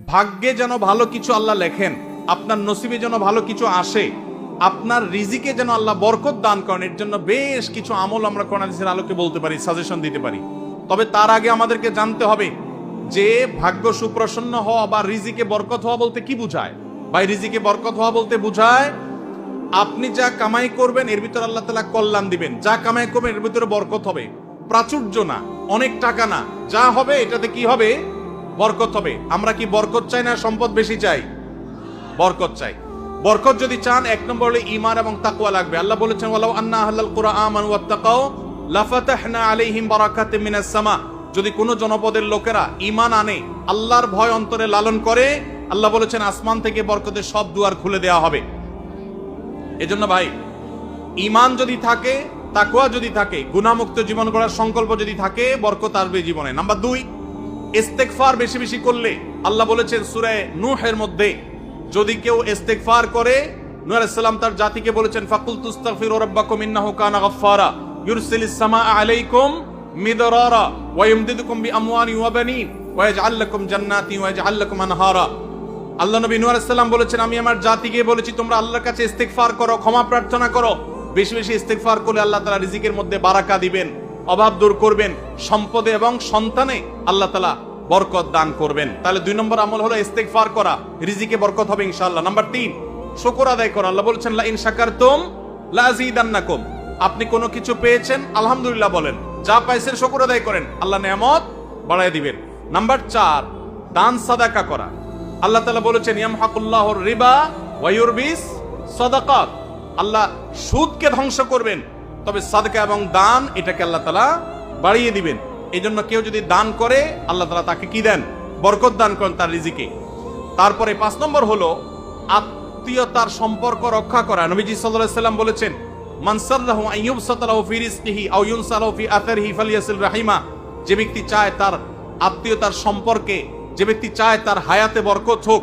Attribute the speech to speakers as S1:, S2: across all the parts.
S1: ভাগ্যে যেন ভালো কিছু আল্লাহ লেখেন, আপনার নসিবে যেন ভালো কিছু আসে, আপনার রিজিকে যেন আল্লাহ বরকত দান করেন, এর জন্য বেশ কিছু আমল আমরা কোরআন হাদিসের আলোকে বলতে পারি, সাজেশন দিতে পারি। তবে তার আগে আমাদেরকে জানতে হবে যে ভাগ্য সুপ্রসন্ন হওয়া বা রিজিকে বরকত হওয়া বলতে কি বুঝায়? বা রিজিকে বরকত হওয়া বলতে বুঝায়, আপনি যা কামাই করবেন, এর ভিতরে আল্লাহ তালা কল্যাণ দিবেন। যা কামাই করবেন, এর ভিতরে বরকত হবে। প্রাচুর্য না, অনেক টাকা না। যা হবে, এটাতে কি হবে? বরকত হবে। আমরা কি বরকত চাই না সম্পদ বেশি চাই? বরকত চাই। বরকত যদি চান, এক নম্বর হলে ইমান এবং তাকুয়া লাগবে। আল্লাহ বলেছেন, ওয়ালাউ আন্না আহলাল কুরআন ওয়াত্তাকাও লাফাতাহনা আলাইহিম বারাকাতিম মিনাস সামা। যদি কোন জনপদের লোকেরা ইমান আনে, আল্লাহর ভয় অন্তরে লালন করে, আল্লাহ বলেছেন, আসমান থেকে বরকতের সব দুয়ার খুলে দেওয়া হবে। এজন্য ভাই ইমান যদি থাকে তাকুয়া যদি থাকে গুণামুক্ত জীবন গড়ার সংকল্প যদি থাকে, বরকত আসবে জীবনে। নাম্বার দুই ইস্তেকফার বেশি বেশি করলে আল্লাহ বলেছেন সুরে নূহের মধ্যে, যদি কেউ ইস্তেকফার করে আলাইহিস তার জাতিকে বলেছেন ফাকুল তুস্তাগফিরু রাব্বাকুম ইন্নাহু কানা গাফফারা, ইউরসিলিস সামাআ আলাইকুম মিদরারা ওয়া ইমদিদুকুম বিআমওয়ালি ওয়া বানিন ওয়া ইয়াজআল লাকুম জান্নাতি ওয়া ইয়াজআল লাকুম আনহারা। আল্লাহ নবী নূহ আলাইহিস বলেছেন, আমি আমার জাতিকে বলেছি, তোমরা আল্লাহর কাছে ইস্তেগফার করো, ক্ষমা প্রার্থনা করো। বেশি বেশি ইস্তেগফার করলে আল্লাহ তাআলা রিজিকের মধ্যে বারাকা দিবেন। অভাব দূর করবেন, সম্পদে এবং সন্তানে আল্লাহ তালা বরকত দান করবেন। তাহলে দুই নম্বর আমল হলো ইস্তেগফার করা, রিজিকে বরকত হবে ইনশাল্লাহ নাম্বার তিন, শুকর আদায় করা। আল্লাহ বলেছেন লা ইন শাকারতুম লা আযীদান্নাকুম আপনি কোনো কিছু পেয়েছেন? আলহামদুলিল্লাহ বলেন। যা পাইছেন শুকর আদায় করেন। আল্লাহ নেয়ামত বাড়ায় দিবেন। নাম্বার চার, দান সাদাকা করা। আল্লাহ তালা বলেছেন, ইয়ামহাকুল্লাহ রিবা ওয়ায়ুরবিস সদাকাত আল্লাহ সুদকে ধ্বংস করবেন তবে সাদকা এবং দান এটাকে আল্লাহ তালা বাড়িয়ে দিবেন। এই জন্য কেউ যদি দান করে, আল্লাহ তালা তাকে কি দেন? বরকত দান করেন তার রিজিকে। তারপরে পাঁচ নম্বর হলো আত্মীয়তার সম্পর্ক রক্ষা করা। নবীজি আলাইহি সাল্লাম বলেছেন, মান সাল্লাহু আইয়ুব সাতালাহু ফি রিজকিহি আও ইউনসালাহু ফি আথারিহি ফালিয়াসিল রাহিমা। যে ব্যক্তি চায় তার আত্মীয়তার সম্পর্কে, যে ব্যক্তি চায় তার হায়াতে বরকত হোক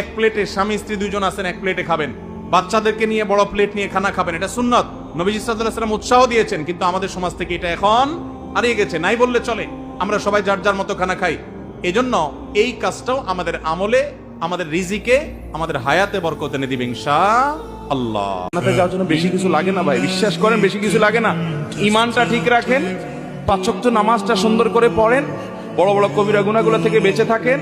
S1: এক প্লেটে স্বামী, স্ত্রী দুজন আছেন, এক প্লেটে খাবেন। বাচ্চাদেরকে নিয়ে বড় প্লেট নিয়ে খানা খাবেন, এটা সুন্নত। নবীজি সাল্লাম উৎসাহ দিয়েছেন, কিন্তু আমাদের সমাজ থেকে এটা এখন হারিয়ে গেছে, নাই বললে চলে। আমরা সবাই যার যার মতো খানা খাই। এজন্য এই কাজটাও আমাদের আমলে, আমাদের রিজিকে, আমাদের হায়াতে বরকত এনে দিবে ইনশা আল্লাহ যাওয়ার জন্য বেশি কিছু লাগে না ভাই, বিশ্বাস করেন, বেশি কিছু লাগে না। ইমানটা ঠিক রাখেন পাঁচক্ত নামাজটা সুন্দর করে পড়েন বড় বড় কবিরা গুণাগুলো থেকে বেঁচে থাকেন।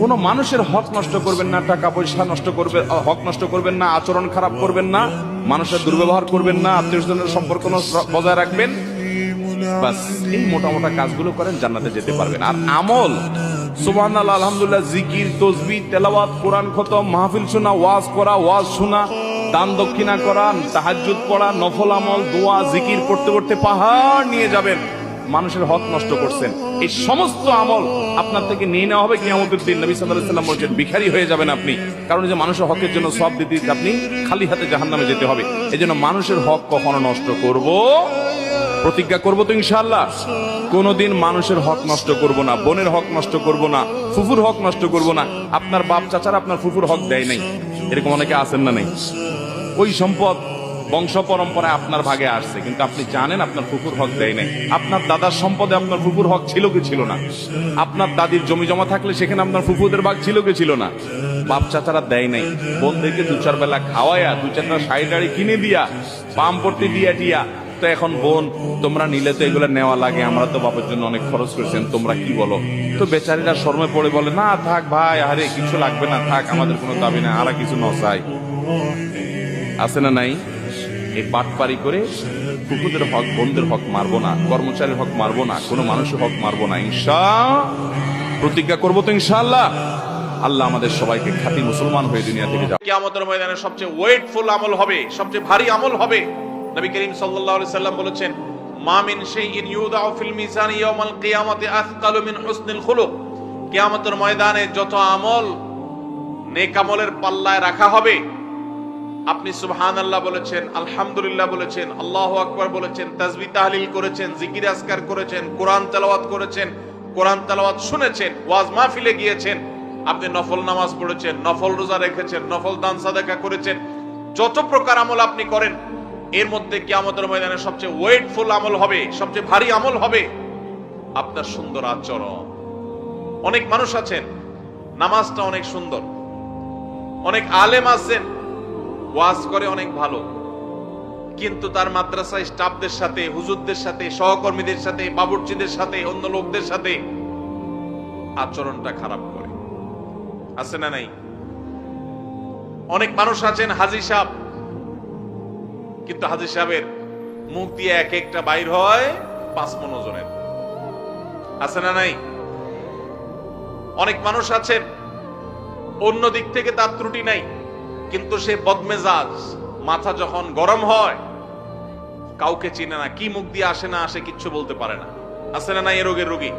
S1: কোনো মানুষের হক নষ্ট করবেন না, টাকা পয়সা নষ্ট করবে হক নষ্ট করবেন না, আচরণ খারাপ করবেন না, মানুষের দুর্ব্যবহার করবেন না আত্মীয় সম্পর্ক বজায় রাখবেন। বাস, এই মোটা মোটা কাজগুলো করেন, জান্নাতে যেতে পারবেন। আর আমল, সুবহানাল্লাহ, আলহামদুলিল্লাহ, জিকির তসবি তেলাওয়াত, কোরআন খতম, মাহফিল শোনা, ওয়াজ করা, ওয়াজ শোনা, দান দক্ষিণা করা, তাহাজ্জুদ পড়া, নফল আমল, দোয়া, জিকির পড়তে পড়তে পাহাড় নিয়ে যাবেন। মানুষের হক নষ্ট করছেন। এই সমস্ত আমল আপনার থেকে নিয়ে নেওয়া হবে কিয়ামতের দিন। নবী আলাইহি সাল্লাম বলেছেন, ভিখারি হয়ে যাবেন আপনি। কারণ যে মানুষের হকের জন্য সব দিতে আপনি খালি হাতে জাহান্নামে যেতে হবে। এই জন্য মানুষের হক কখনো নষ্ট করব, প্রতিজ্ঞা করব তো ইনশাল্লাহ কোনোদিন মানুষের হক নষ্ট করব না, বোনের হক নষ্ট করব না, ফুফুর হক নষ্ট করব না। আপনার বাপ চাচারা আপনার ফুফুর হক দেয় নাই। এরকম অনেকে আছেন না নাই? ওই সম্পদ বংশ পরম্পরায় আপনার ভাগে আসছে, কিন্তু আপনি জানেন আপনার ফুফুর হক দেয় নাই। আপনার দাদার সম্পদে আপনার ফুফুর হক ছিল কি ছিল না? আপনার দাদির জমি জমা থাকলে সেখানে আপনার ফুফুদের ভাগ ছিল কি ছিল না? বাপ চাচারা দেয় নাই। বোনদেরকে দু চার বেলা খাওয়ায়া, দু চারটা শাড়ি টাড়ি কিনে দিয়া পাম পড়তে দিয়া টিয়া।
S2: তো এখন বোন, তোমরা নিলে তো এগুলো নেওয়া লাগে, আমরা তো বাবার জন্য অনেক খরচ করেছেন তোমরা কি বলো? তো বেচারিরা শর্মে পড়ে বলে, না, থাক ভাই, আরে কিছু লাগবে না, থাক, আমাদের কোনো দাবি না আর কিছু নসাই আছে না নাই? এই বাটপারি করে কুকুরদের হক বোনদের হক মারবো না, কর্মচারীর হক মারবো না, কোনো মানুষের হক মারবো না, ইনশা প্রতিজ্ঞা করব তো ইনশাআল্লাহ। আল্লাহ আমাদের সবাইকে খাঁটি মুসলমান হয়ে দুনিয়া থেকে যাও
S1: কিয়ামতের ময়দানে সবচেয়ে ওয়েটফুল আমল হবে, সবচেয়ে ভারী আমল হবে। নবী করিম সাল্লাল্লাহু আলাইহি সাল্লাম বলেছেন, মা মিন শাইইন ইউদাউ ফিল মিজান ইয়াউমাল কিয়ামাতি আথকালু মিন হুসনিল খুলুক। কিয়ামতের ময়দানে যত আমল, নেক আমলের পাল্লায় রাখা হবে আপনি সুবহান আল্লাহ বলেছেন, আলহামদুলিল্লাহ বলেছেন, আল্লাহ আকবার বলেছেন তাসবিহ তাহলিল করেছেন, জিকির আজকার করেছেন, কোরআন তালাওয়াত করেছেন, কোরআন তালাওয়াত শুনেছেন, ওয়াজ মাহফিলে গিয়েছেন, আপনি নফল নামাজ পড়েছেন, নফল রোজা রেখেছেন, নফল দান সাদাকা করেছেন, যত প্রকার আমল আপনি করেন, এর মধ্যে কিয়ামতের ময়দানে সবচেয়ে ওয়েটফুল আমল হবে, সবচেয়ে ভারী আমল হবে আপনার সুন্দর আচরণ। অনেক মানুষ আছেন, নামাজটা অনেক সুন্দর, অনেক আলেম আছেন ওয়াজ করে অনেক ভালো। কিন্তু তার মাদ্রাসায় স্টাফদের সাথে, হুজুরদের সাথে, সহকর্মীদের সাথে, বাবুর্চিদের সাথে, অন্য লোকদের সাথে আচরণটা খারাপ করে। আছে না নাই? অনেক মানুষ আছেন হাজি সাহেব। কিন্তু হাজি সাহেবের মুখ দিয়ে এক একটা বাইর হয় পাঁচ মন ওজনের আছে না নাই? অনেক মানুষ আছেন, অন্য দিক থেকে তার ত্রুটি নাই। কিন্তু সে বদমেজাজ, মাথা যখন গরম হয়, কাউকে চিনে না, কি মুখ দিয়ে আসে না আসে কিচ্ছু বলতে পারে না। আসে না না এই রোগের রোগী?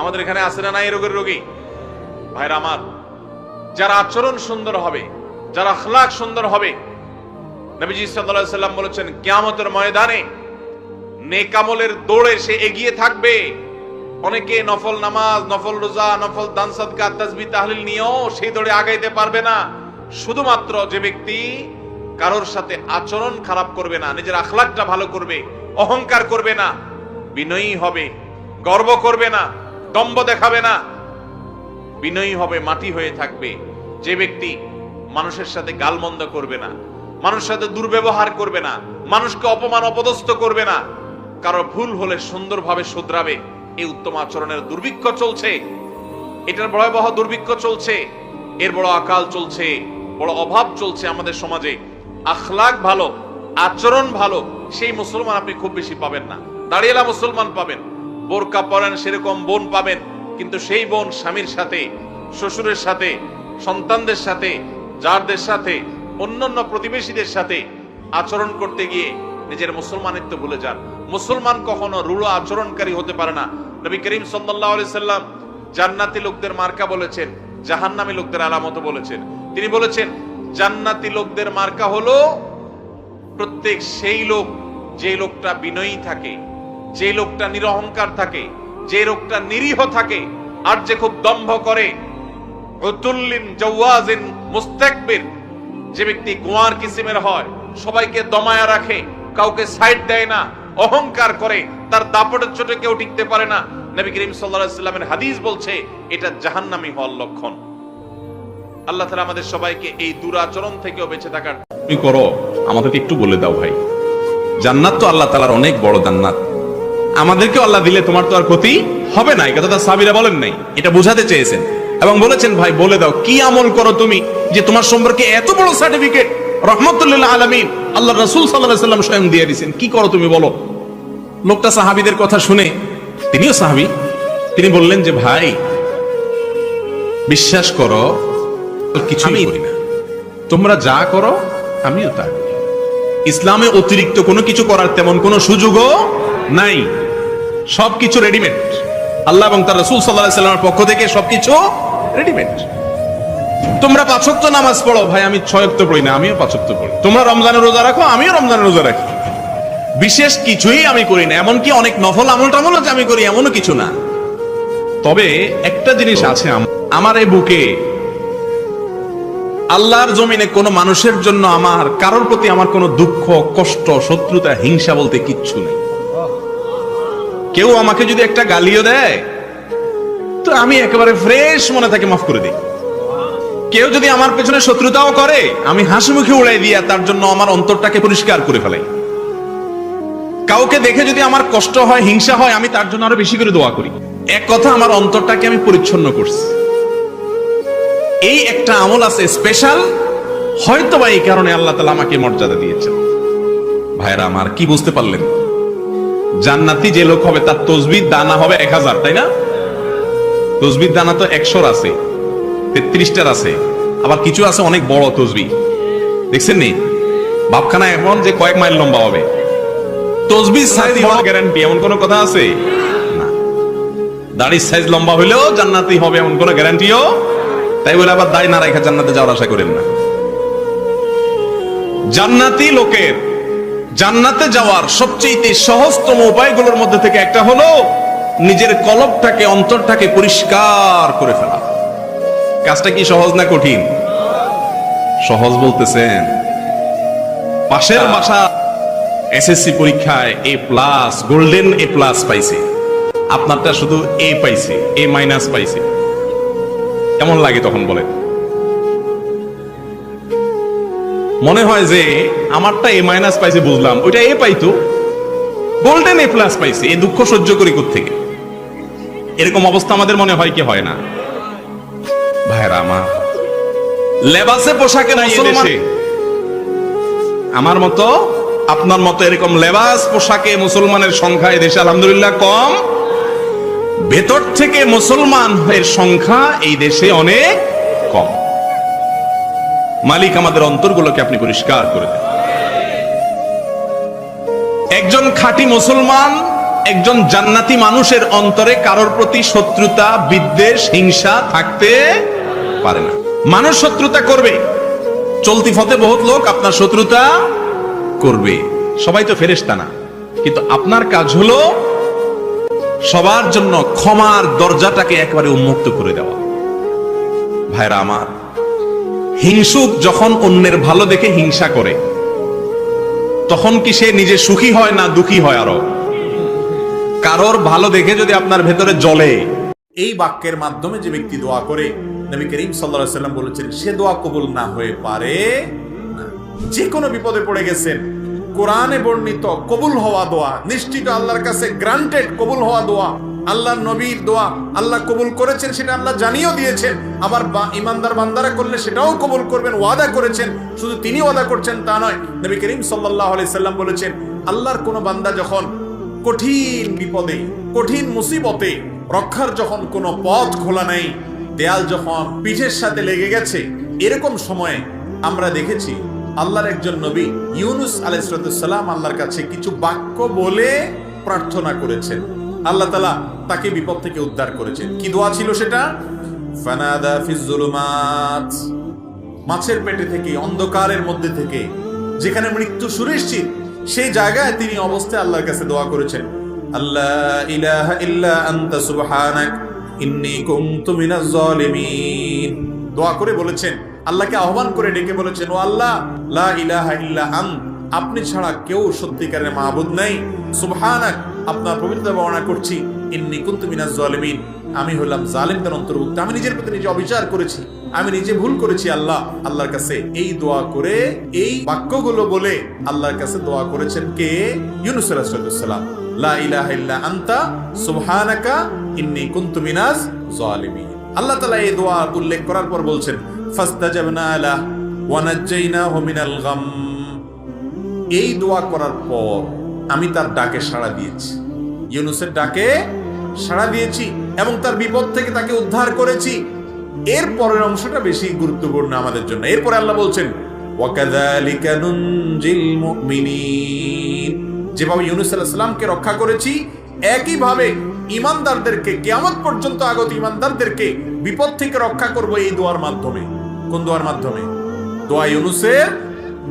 S1: আমাদের এখানে আসে না না এই রোগের রোগী? ভাইরা আমার, যারা আচরণ সুন্দর হবে, যারা আখলাক সুন্দর হবে, নবীজি সাল্লাম বলেছেন, কিয়ামতের ময়দানে নেকামলের দৌড়ে সে এগিয়ে থাকবে। অনেকে নফল নামাজ, নফল রোজা, নফল দান সাদকা তাসবিহ, তাহলিল নিয়েও সেই দৌড়ে আগাইতে পারবে না। শুধুমাত্র যে ব্যক্তি কারোর সাথে আচরণ খারাপ করবে না, নিজের আখলাকটা ভালো করবে, অহংকার করবে না, বিনয়ী হবে, গর্ব করবে না, দম্ভ দেখাবে না, বিনয়ী হবে, মাটি হয়ে থাকবে। যে ব্যক্তি মানুষের সাথে গালমন্দ করবে না, মানুষের সাথে দুর্ব্যবহার করবে না, মানুষকে অপমান, অপদস্থ করবে না, কারও ভুল হলে সুন্দরভাবে শুধরাবে, এই উত্তম আচরণের দুর্ভিক্ষ চলছে। এটার ভয়াবহ দুর্ভিক্ষ চলছে, এর বড় আকাল চলছে। বড় অভাব চলছে আমাদের সমাজে। আখলাক ভালো, আচরণ ভালো, সেই মুসলমান আপনি খুব বেশি পাবেন না। দাঁড়িয়েলা মুসলমান পাবেন, বোরকা পরেন সেরকম বোন পাবেন, কিন্তু সেই বোন স্বামীর সাথে, শ্বশুরের সাথে, সন্তানদের সাথে, যারদের সাথে, অন্যান্য প্রতিবেশীদের সাথে আচরণ করতে গিয়ে নিজের মুসলমানিত্ব ভুলে যান। মুসলমান কখনো রূঢ় আচরণকারী হতে পারে না। নবী করিম আলাইহি সাল্লাম জান্নাতি লোকদের মার্কা বলেছেন, জাহান্নামী লোকদের আলামত বলেছেন। তিনি বলেছেন, জান্নাতি লোকদের মার্কা হলো প্রত্যেক সেই লোক, যে লোকটা বিনয়ী থাকে, যে লোকটা নিরহংকার থাকে, যে লোকটা নিরীহ থাকে, আর যে খুব দম্ভ করে। যে ব্যক্তি গোয়ার কিসিমের হয়, সবাইকে দমায়া রাখে, কাউকে সাইড দেয় না, অহংকার করে, তার দাপটের চোটে কেউ টিকতে পারে না। নবী করিম আলাইহি সাল্লামের হাদিস বলছে, এটা জাহান্নামি হওয়ার লক্ষণ। আল্লাহ তাআলা আমাদের সবাইকে এই দুরাচরণ থেকেও বেঁচে থাকার
S2: তুমি করো, আমাদেরকে একটু বলে দাও ভাই। জান্নাত তো আল্লাহ তালার অনেক বড় জান্নাত। আমাদেরকে আল্লাহ দিলে তোমার তো আর ক্ষতি হবে না, এই কথাটা সাবিরা বলেন নাই। এটা বোঝাতে চেয়েছেন। এবং বলেছেন, ভাই, বলে দাও, কি আমল করো তুমি যে তোমার সম্পর্কে এত বড় সার্টিফিকেট রহমতুল্লাহ আলমিন, আল্লাহ রসুল সাল্লাহ সাল্লাম স্বয়ং দিয়ে দিয়েছেন। কি করো তুমি, বলো। লোকটা সাহাবিদের কথা শুনে, তিনিও সাহাবি, তিনি বললেন যে, ভাই, বিশ্বাস করো কিছুই করি না। তোমরা যা করো আমিও তা করি। ইসলামে অতিরিক্ত কোনো কিছু করার তেমন কোনো সুযোগও নাই। সবকিছু রেডিমেড আল্লাহ এবং তার রসুল সাল্লাহ সাল্লামের পক্ষ থেকে সবকিছু রেডিমেড তোমরা পাঁচক্ত নামাজ পড়ো। ভাই আমি ছয়ক্ত পড়ি না আমিও পাঁচক্ত পড়ি। তোমরা রমজানের রোজা রাখো আমিও রমজানের রোজা রাখি। বিশেষ কিছুই আমি করি না এমনকি অনেক নফল আমল টামল যে আমি করি এমনও কিছু না। তবে একটা জিনিস আছে আম- আমার এই বুকে আল্লাহর জমিনে কোনো মানুষের জন্য আমার, কারোর প্রতি আমার কোনো দুঃখ, কষ্ট, শত্রুতা, হিংসা বলতে কিচ্ছু নেই। কেউ আমাকে যদি একটা গালিও দেয়, তো আমি একেবারে ফ্রেশ মনে থাকে মাফ করে দিই। কেউ যদি আমার পেছনে শত্রুতাও করে, আমি হাসি মুখে উড়াই দিয়া তার জন্য আমার অন্তরটাকে পরিষ্কার করে ফেলাই। কাউকে দেখে যদি আমার কষ্ট হয়, হিংসা হয়, আমি তার জন্য আরও বেশি করে দোয়া করি। এক কথা, আমার অন্তরটাকে আমি পরিচ্ছন্ন করছি। এই একটা আমল আছে স্পেশাল হয়তো বা এই কারণে আল্লাহ তালা আমাকে মর্যাদা দিয়েছেন। ভাইরা আমার কি বুঝতে পারলেন? জান্নাতি যে লোক হবে, তার তসবির দানা হবে এক হাজার, তাই না? তসবির দানা তো একশোর আছে, তেত্রিশটার আছে, আবার কিছু আছে অনেক বড় তসবি দেখছেন নি? বাপখানা এমন যে কয়েক মাইল লম্বা হবে। তসবির সাইজ বড় গ্যারান্টি এমন কোনো কথা আছে? না। দাড়ির সাইজ লম্বা হইলেও জান্নাতি হবে, এমন কোনো গ্যারান্টিও তাই বলে আবার দাড়ি না রেখে জান্নাতে যাওয়ার আশা করেন না। জান্নাতি লোকের জান্নাতে যাওয়ার সবচেয়ে সহজতম উপায়গুলোর মধ্যে থেকে একটা হলো নিজের কলবটাকে অন্তরটাকে পরিষ্কার করে ফেলা। কাজটা কি সহজ না কঠিন? সহজ বলতেছেন। পাশের বাসা এসএসসি পরীক্ষায় A plus golden A plus পাইছে। আপনারটা শুধু এ পাইছে এ মাইনাস পাইছে। কেমন লাগে তখন বলেন। মনে হয় যে আমারটা এ মাইনাস পাইছে বুঝলাম ওইটা এ পাইতো। গোল্ডেন এ প্লাস পাইছে এই দুঃখ সহ্য করি থেকে এরকম অবস্থা আমাদের মনে হয় কি হয় না। ভাইরা আমার লেবাসে পোশাকে নাই দেশে। আমার মতো আপনার মতো এরকম লেবাস পোশাকে মুসলমানের সংখ্যা এই দেশে আলহামদুলিল্লাহ কম। ভেতর থেকে মুসলমান এর সংখ্যা এই দেশে অনেক কম। মালিক আমাদের অন্তরগুলোকে আপনি পরিষ্কার করে দেন। একজন খাঁটি মুসলমান, একজন জান্নাতি মানুষের অন্তরে কারোর প্রতি শত্রুতা, বিদ্বেষ, হিংসা থাকতে পারে না। মানুষ শত্রুতা করবে। চলতি ফতে বহুত লোক আপনার শত্রুতা করবে। সবাই তো ফেরেশতা না। কিন্তু আপনার কাজ হলো সবার জন্য ক্ষমার দরজাটাকে একবারে উন্মুক্ত করে দেওয়া ভাইরা আমার, হিংসুক যখন অন্যের ভালো দেখে হিংসা করে, তখন কি সে নিজে সুখী হয় না দুঃখী হয় আরও কারোর ভালো দেখে যদি আপনার ভেতরে জ্বলে,
S1: এই বাক্যের মাধ্যমে যে ব্যক্তি দোয়া করে, নবী করিম আলাইহি সাল্লাম বলেছেন, সে দোয়া কবুল না হয়ে পারে। যে কোনো বিপদে পড়ে গেছেন কোরআনে বর্ণিত কবুল হওয়া দোয়া, নিশ্চিত আল্লাহর কাছে গ্রান্টেড কবুল হওয়া দোয়া, আল্লাহর নবীর দোয়া, আল্লাহ কবুল করেছেন সেটা আল্লাহ জানিয়েও দিয়েছেন, আবার বা- ইমানদার বান্দারা করলে সেটাও কবুল করবেন, ওয়াদা করেছেন, শুধু তিনি ওয়াদা করছেন তা নয়, নবী করিম আলাইহি সাল্লাম বলেছেন, আল্লাহর কোনো বান্দা যখন কঠিন বিপদে, কঠিন মুসিবতে, রক্ষার যখন কোনো পথ খোলা নেই, দেয়াল যখন পিঠের সাথে লেগে গেছে, এরকম সময়ে আমরা দেখেছি আল্লাহর একজন নবী ইউনুস আলাইসালাম আল্লাহর কাছে কিছু বাক্য বলে প্রার্থনা করেছেন। আল্লাহ তালা তাকে বিপদ থেকে উদ্ধার করেছেন। কি দোয়া ছিল সেটা? ফানাদা মাছের পেটে থেকে, অন্ধকারের মধ্যে থেকে, যেখানে মৃত্যু সুনিশ্চিত, সেই জায়গায় তিনি অবস্থায় আল্লাহর কাছে দোয়া করেছেন। আল্লাহ ইলাহা ইল্লা আনতা সুবহানাক, ইন্নী কুনতু মিনাজ জালিমিন। দোয়া করে বলেছেন আল্লাহকে আহ্বান করে ডেকে বলেছেন, ও আল্লাহ আন, আপনি ছাড়া কেউ সত্যিকারের মাহবুদ নাই। সুবহানাক, আপনার পবিত্রতা বর্ণনা করছি। ইন্নী কুনতু মিনাজ জালিমিন, আমি হলাম জালিমদের অন্তর্ভুক্ত। আমি নিজের প্রতি নিজে অবিচার করেছি। আমি নিজে ভুল করেছি, আল্লাহ। আল্লাহর কাছে এই দোয়া করে, এই বাক্যগুলো বলে আল্লাহর কাছে দোয়া করেছেন কে? ইউনুস আলাইহিসসালাম লা ইলাহা ইল্লা আনতা, সুবহানাকা, ইন্নী কুনতু মিনাজ জালিমিন। আল্লাহ তাআলা এই দোয়া উল্লেখ করার পর বলছেন ফাস্তাজাবনা লা ওয়া নাজ্জাইনাহু মিনাল গাম। এই দোয়া করার পর আমি তার ডাকে সাড়া দিয়েছি। ইউনুসের ডাকে সাড়া দিয়েছি এবং তার বিপদ থেকে তাকে উদ্ধার করেছি। এর পরের অংশটা বেশি গুরুত্বপূর্ণ আমাদের জন্য। এরপরে আল্লাহ বলছেন যেভাবে ইউনুস আলাইহিস সালামকে রক্ষা করেছি, একইভাবে ইমানদারদেরকে কিয়ামত পর্যন্ত আগত ইমানদারদেরকে বিপদ থেকে রক্ষা করব এই দোয়ার মাধ্যমে। কোন দোয়ার মাধ্যমে? দোয়া ইউনুসের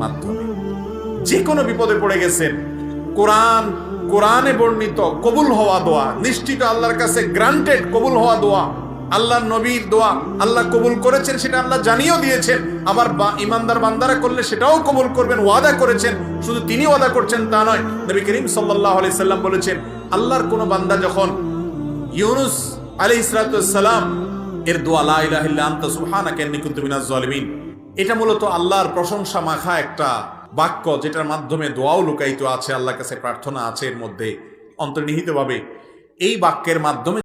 S1: মাধ্যমে। যে কোনো বিপদে পড়ে গেছেন, কোরআন, কোরআনে বর্ণিত কবুল হওয়া দোয়া, নিশ্চিত আল্লাহর কাছে গ্রান্টেড কবুল হওয়া দোয়া, আল্লাহর নবীর দোয়া, আল্লাহ কবুল করেছেন সেটা আল্লাহ জানিয়েও দিয়েছেন, আবার বা ইমানদার বান্দারা করলে সেটাও কবুল করবেন, ওয়াদা করেছেন, শুধু তিনি ওয়াদা করছেন তা নয়, নবী করিম সাল্লাল্লাহু আলাইহি সাল্লাম বলেছেন, আল্লাহর কোন বান্দা যখন ইউনুস আলাইহিস সালাম এর দোয়া, লা ইলাহা ইল্লা আনতা সুবহানাকা, ইন্নী কুনতু মিনাজ এটা মূলত আল্লাহর প্রশংসা মাখা একটা বাক্য, যেটার মাধ্যমে দোয়াও লুকায়িত আছে, আল্লাহর কাছে প্রার্থনা আছে এর মধ্যে। অন্তর্নিহিতভাবে এই বাক্যের মাধ্যমে